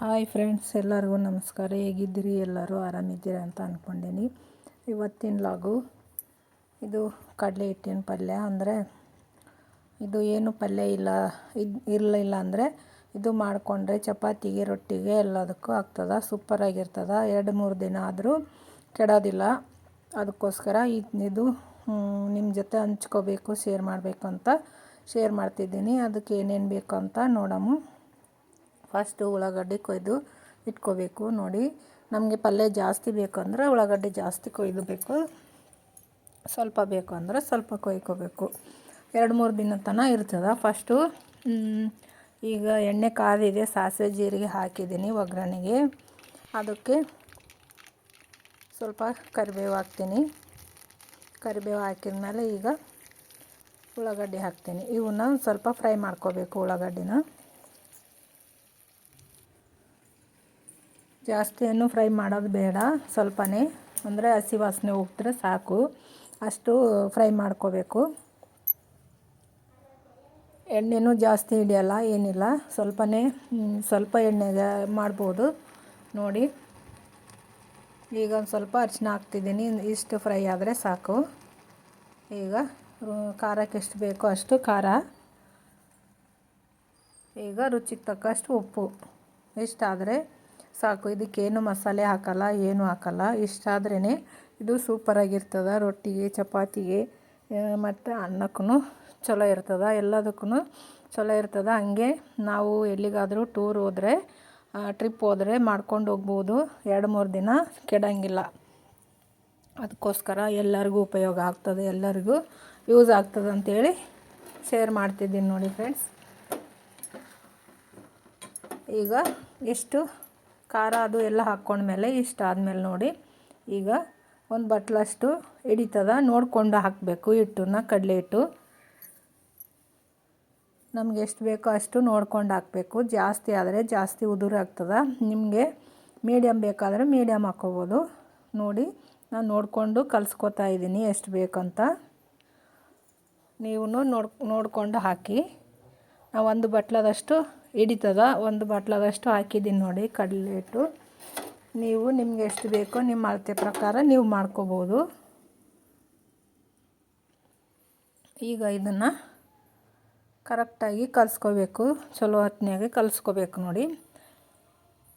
Hi friends, ಎಲ್ಲರಿಗೂ ನಮಸ್ಕಾರ. ಹೇಗಿದ್ದೀರಿ? ಎಲ್ಲರೂ ಆರಾಮಿದ್ದೀರಿ ಅಂತ ಅಂದ್ಕೊಂಡೀನಿ ಇವತ್ತಿನ ಲಾಗು, ಇದು ಕಡಲೆ ಹಿಟ್ಟಿನ ಪಲ್ಯ. ಅಂದರೆ ಇದು ಏನು ಪಲ್ಯ ಇಲ್ಲ, ಇದು ಇರಲಿಲ್ಲ ಅಂದರೆ ಇದು ಮಾಡಿಕೊಂಡ್ರೆ ಚಪಾತಿಗೆ, ರೊಟ್ಟಿಗೆ ಎಲ್ಲದಕ್ಕೂ ಆಗ್ತದೆ ಸೂಪರಾಗಿರ್ತದೆ ಎರಡು, ಮೂರು ದಿನ ಆದರೂ ಕೆಡೋದಿಲ್ಲ. ಅದಕ್ಕೋಸ್ಕರ ಇದು ನಿಮ್ಮ ಜೊತೆ ಹಂಚ್ಕೋಬೇಕು ಶೇರ್ ಮಾಡಬೇಕು ಅಂತ ಶೇರ್ ಮಾಡ್ತಿದ್ದೀನಿ. ಅದಕ್ಕೆ ಏನೇನು ಬೇಕು ಅಂತ ನೋಡೋಣ ಫಸ್ಟು ಉಳ್ಳಾಗಡ್ಡಿ ಕೊಯ್ದು ಇಟ್ಕೋಬೇಕು. ನೋಡಿ, ನಮಗೆ ಪಲ್ಯ ಜಾಸ್ತಿ ಬೇಕು ಅಂದರೆ ಉಳ್ಳಾಗಡ್ಡಿ ಜಾಸ್ತಿ ಕೊಯ್ದುಬೇಕು. ಸ್ವಲ್ಪ ಬೇಕು ಅಂದರೆ ಸ್ವಲ್ಪ ಕೊಯ್ಕೋಬೇಕು. ಎರಡು, ಮೂರು ದಿನ ತನಕ ಇರ್ತದೆ. ಫಸ್ಟು ಈಗ ಎಣ್ಣೆ ಕಾದಿದೆ, ಸಾಸಿವೆ, ಜೀರಿಗೆ ಹಾಕಿದ್ದೀನಿ ಒಗ್ಗರಣೆಗೆ. ಅದಕ್ಕೆ ಸ್ವಲ್ಪ ಕರಿಬೇವು ಹಾಕ್ತೀನಿ. ಕರಿಬೇವು ಹಾಕಿದ ಮೇಲೆ ಈಗ ಉಳ್ಳಾಗಡ್ಡಿ ಹಾಕ್ತೀನಿ. ಇವನ್ನ ಸ್ವಲ್ಪ ಫ್ರೈ ಮಾಡ್ಕೋಬೇಕು ಉಳ್ಳಾಗಡ್ಡಿನ. ಜಾಸ್ತಿಯನ್ನು ಫ್ರೈ ಮಾಡೋದು ಬೇಡ, ಸ್ವಲ್ಪನೇ. ಅಂದರೆ ಹಸಿ ವಾಸನೆ ಹೋಗ್ತಾರೆ ಸಾಕು. ಅಷ್ಟು ಫ್ರೈ ಮಾಡ್ಕೋಬೇಕು. ಎಣ್ಣೆನೂ ಜಾಸ್ತಿ ಹಿಡಿಯಲ್ಲ, ಏನಿಲ್ಲ. ಸ್ವಲ್ಪನೇ ಸ್ವಲ್ಪ ಎಣ್ಣೆಗೆ ಮಾಡ್ಬೋದು. ನೋಡಿ. ಈಗ ಒಂದು ಸ್ವಲ್ಪ ಅರಿಶಿನ ಹಾಕ್ತಿದ್ದೀನಿ. ಇಷ್ಟು ಫ್ರೈ ಆದರೆ ಸಾಕು. ಈಗ ಖಾರಕ್ಕೆ ಎಷ್ಟು ಬೇಕೋ ಅಷ್ಟು ಖಾರ. ಈಗ ರುಚಿಗೆ ತಕ್ಕಷ್ಟು ಉಪ್ಪು. ಇಷ್ಟಾದರೆ ಸಾಕು. ಇದಕ್ಕೇನು ಮಸಾಲೆ ಹಾಕಲ್ಲ, ಏನು ಹಾಕಲ್ಲ. ಇಷ್ಟಾದ್ರೇ ಇದು ಸೂಪರಾಗಿರ್ತದೆ. ರೊಟ್ಟಿಗೆ, ಚಪಾತಿಗೆ ಮತ್ತು ಅನ್ನಕ್ಕೂ ಚಲೋ ಇರ್ತದೆ. ಎಲ್ಲದಕ್ಕೂ ಚಲೋ ಇರ್ತದೆ. ಹಂಗೆ ನಾವು ಎಲ್ಲಿಗಾದರೂ ಟೂರ್ ಹೋದರೆ ಟ್ರಿಪ್ ಹೋದರೆ ಮಾಡ್ಕೊಂಡು ಹೋಗ್ಬೋದು. ಎರಡು, ಮೂರು ದಿನ ಕೆಡೋಂಗಿಲ್ಲ. ಅದಕ್ಕೋಸ್ಕರ ಎಲ್ಲರಿಗೂ ಉಪಯೋಗ ಆಗ್ತದೆ. ಎಲ್ಲರಿಗೂ ಯೂಸ್ ಆಗ್ತದೆ ಅಂಥೇಳಿ ಶೇರ್ ಮಾಡ್ತಿದ್ದೀನಿ ನೋಡಿ ಫ್ರೆಂಡ್ಸ್. ಈಗ ಎಷ್ಟು ಖಾರ ಅದು ಎಲ್ಲ ಹಾಕ್ಕೊಂಡ್ಮೇಲೆ ಇಷ್ಟು ಆದಮೇಲೆ ನೋಡಿ, ಈಗ ಒಂದು ಬಟ್ಲಷ್ಟು ಹಿಡಿತದ ನೋಡಿಕೊಂಡು ಹಾಕಬೇಕು, ಹಿಟ್ಟನ್ನ ಕಡಲೆ ಹಿಟ್ಟು. ನಮ್ಗೆ ಎಷ್ಟು ಬೇಕೋ ಅಷ್ಟು ನೋಡ್ಕೊಂಡು ಹಾಕಬೇಕು. ಜಾಸ್ತಿ ಆದರೆ ಜಾಸ್ತಿ ಉದುರು ಆಗ್ತದೆ. ನಿಮಗೆ ಮೀಡಿಯಮ್ ಬೇಕಾದರೆ ಮೀಡಿಯಮ್ ಹಾಕ್ಕೋಬೋದು. ನೋಡಿ, ನಾನು ನೋಡಿಕೊಂಡು ಕಲಿಸ್ಕೊತಾ ಇದ್ದೀನಿ ಎಷ್ಟು ಬೇಕಂತ. ನೀವು ನೋಡ್, ನೋಡಿಕೊಂಡು ಹಾಕಿ. ನಾವು ಒಂದು ಬಟ್ಲದಷ್ಟು ಹಿಡಿತದ ಒಂದು ಬಾಟ್ಲದಷ್ಟು ಹಾಕಿದ್ದೀನಿ ನೋಡಿ ಕಡಲೆ ಹಿಟ್ಟು. ನೀವು ನಿಮ್ಗೆ ಎಷ್ಟು ಬೇಕೋ ನಿಮ್ಮ ಅಳತೆ ಪ್ರಕಾರ ನೀವು ಮಾಡ್ಕೋಬೋದು. ಈಗ ಇದನ್ನು ಕರೆಕ್ಟಾಗಿ ಕಲಿಸ್ಕೋಬೇಕು, ಚಲೋ ಹೊತ್ತಿನಾಗೆ ಕಲಿಸ್ಕೋಬೇಕು ನೋಡಿ.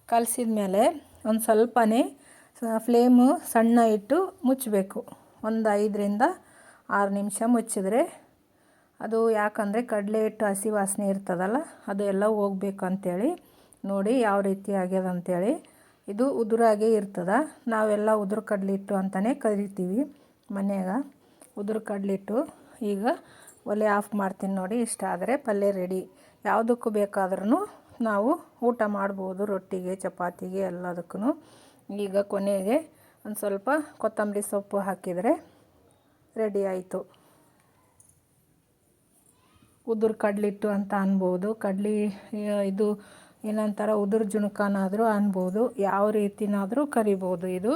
ಕಲಸಿದ ಮೇಲೆ ಒಂದು ಸ್ವಲ್ಪನೇ ಫ್ಲೇಮು ಸಣ್ಣ ಇಟ್ಟು ಮುಚ್ಚಬೇಕು. ಒಂದು ಐದರಿಂದ ಆರು ನಿಮಿಷ ಮುಚ್ಚಿದ್ರೆ ಅದು ಯಾಕಂದರೆ ಕಡಲೆ ಹಿಟ್ಟು ಹಸಿ ವಾಸನೆ ಇರ್ತದಲ್ಲ ಅದು ಎಲ್ಲ ಹೋಗ್ಬೇಕು ಅಂಥೇಳಿ ನೋಡಿ ಯಾವ ರೀತಿ ಆಗ್ಯದ ಅಂಥೇಳಿ ಇದು ಉದುರಾಗೆ ಇರ್ತದೆ. ನಾವೆಲ್ಲ ಉದುರು ಕಡಲೆ ಹಿಟ್ಟು ಅಂತಲೇ ಕರಿತೀವಿ ಮನೆಯಾಗ. ಉದುರು ಕಡಲೆ ಹಿಟ್ಟು ಈಗ ಒಲೆ ಆಫ್ ಮಾಡ್ತೀನಿ ನೋಡಿ, ಇಷ್ಟ ಆದರೆ ಪಲ್ಯ ರೆಡಿ ಯಾವುದಕ್ಕೂ ಬೇಕಾದ್ರೂ ನಾವು ಊಟ ಮಾಡ್ಬೋದು, ರೊಟ್ಟಿಗೆ, ಚಪಾತಿಗೆ ಎಲ್ಲದಕ್ಕೂ ಈಗ ಕೊನೆಗೆ ಒಂದು ಸ್ವಲ್ಪ ಕೊತ್ತಂಬರಿ ಸೊಪ್ಪು ಹಾಕಿದರೆ ರೆಡಿ ಆಯಿತು. ಉದುರು ಕಡ್ಲಿಟ್ಟು ಅಂತ ಅನ್ಬೋದು. ಕಡ್ಲಿ ಇದು ಏನಂತಾರೆ, ಉದುರು ಜುಣುಕನಾದರೂ ಅನ್ಬೋದು. ಯಾವ ರೀತಿನಾದರೂ ಕರಿಬೋದು ಇದು.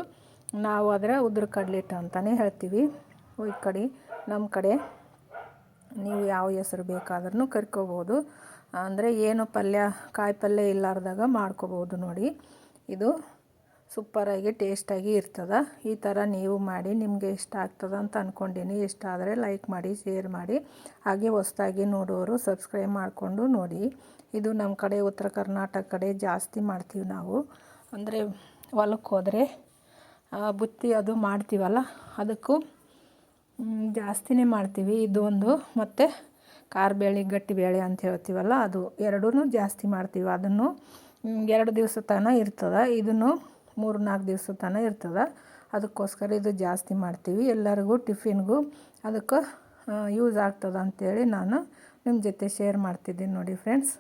ನಾವು ಅದರ ಉದುರು ಕಡ್ಲಿಟ್ಟು ಅಂತಲೇ ಹೇಳ್ತೀವಿ. ಈ ಕಡೆ ನಮ್ಮ ಕಡೆ ನೀವು ಯಾವ ಹೆಸರು ಬೇಕಾದ್ರೂ ಕರ್ಕೋಬೋದು. ಅಂದರೆ ಏನು ಪಲ್ಯ, ಕಾಯಿ ಪಲ್ಯ ಇಲ್ಲಾರ್ದಾಗ ಮಾಡ್ಕೋಬೋದು ನೋಡಿ. ಇದು ಸೂಪರಾಗಿ ಟೇಸ್ಟಾಗಿ ಇರ್ತದೆ. ಈ ಥರ ನೀವು ಮಾಡಿ, ನಿಮಗೆ ಇಷ್ಟ ಆಗ್ತದೆ ಅಂತ ಅಂದ್ಕೊಂಡೀನಿ ಇಷ್ಟ ಆದರೆ ಲೈಕ್ ಮಾಡಿ, ಶೇರ್ ಮಾಡಿ. ಹಾಗೆ ಹೊಸದಾಗಿ ನೋಡೋರು ಸಬ್ಸ್ಕ್ರೈಬ್ ಮಾಡಿಕೊಂಡು ನೋಡಿ. ಇದು ನಮ್ಮ ಕಡೆ ಉತ್ತರ ಕರ್ನಾಟಕ ಕಡೆ ಜಾಸ್ತಿ ಮಾಡ್ತೀವಿ ನಾವು. ಅಂದರೆ ಹೊಲಕ್ಕೆ ಹೋದರೆ ಬುತ್ತಿ ಅದು ಮಾಡ್ತೀವಲ್ಲ, ಅದಕ್ಕೂ ಜಾಸ್ತಿನೇ ಮಾಡ್ತೀವಿ. ಇದು ಒಂದು, ಮತ್ತು ಗಟ್ಟಿ ಬೇಳೆ ಅಂತ ಹೇಳ್ತೀವಲ್ಲ, ಅದು ಎರಡೂ ಜಾಸ್ತಿ ಮಾಡ್ತೀವಿ. ಅದನ್ನು ಎರಡು ದಿವಸ ತನಕ ಇರ್ತದೆ. ಇದನ್ನು ಮೂರು ನಾಲ್ಕು ದಿವಸ ತನಕ ಇರ್ತದೆ. ಅದಕ್ಕೋಸ್ಕರ ಇದು ಜಾಸ್ತಿ ಮಾಡ್ತೀವಿ. ಎಲ್ಲರಿಗೂ ಟಿಫಿನ್ಗೂ ಅದಕ್ಕೆ ಯೂಸ್ ಆಗ್ತದೆ ಅಂಥೇಳಿ ನಾನು ನಿಮ್ಮ ಜೊತೆ ಶೇರ್ ಮಾಡ್ತಿದ್ದೀನಿ ನೋಡಿ ಫ್ರೆಂಡ್ಸ್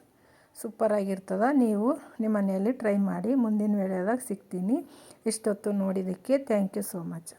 ಸೂಪರಾಗಿರ್ತದೆ ನೀವು ನಿಮ್ಮ ಮನೆಯಲ್ಲಿ ಟ್ರೈ ಮಾಡಿ. ಮುಂದಿನ ವೇಳೆದಾಗ ಸಿಗ್ತೀನಿ. ಇಷ್ಟೊತ್ತು ನೋಡಿದ್ದಕ್ಕೆ ಥ್ಯಾಂಕ್ ಯು ಸೋ ಮಚ್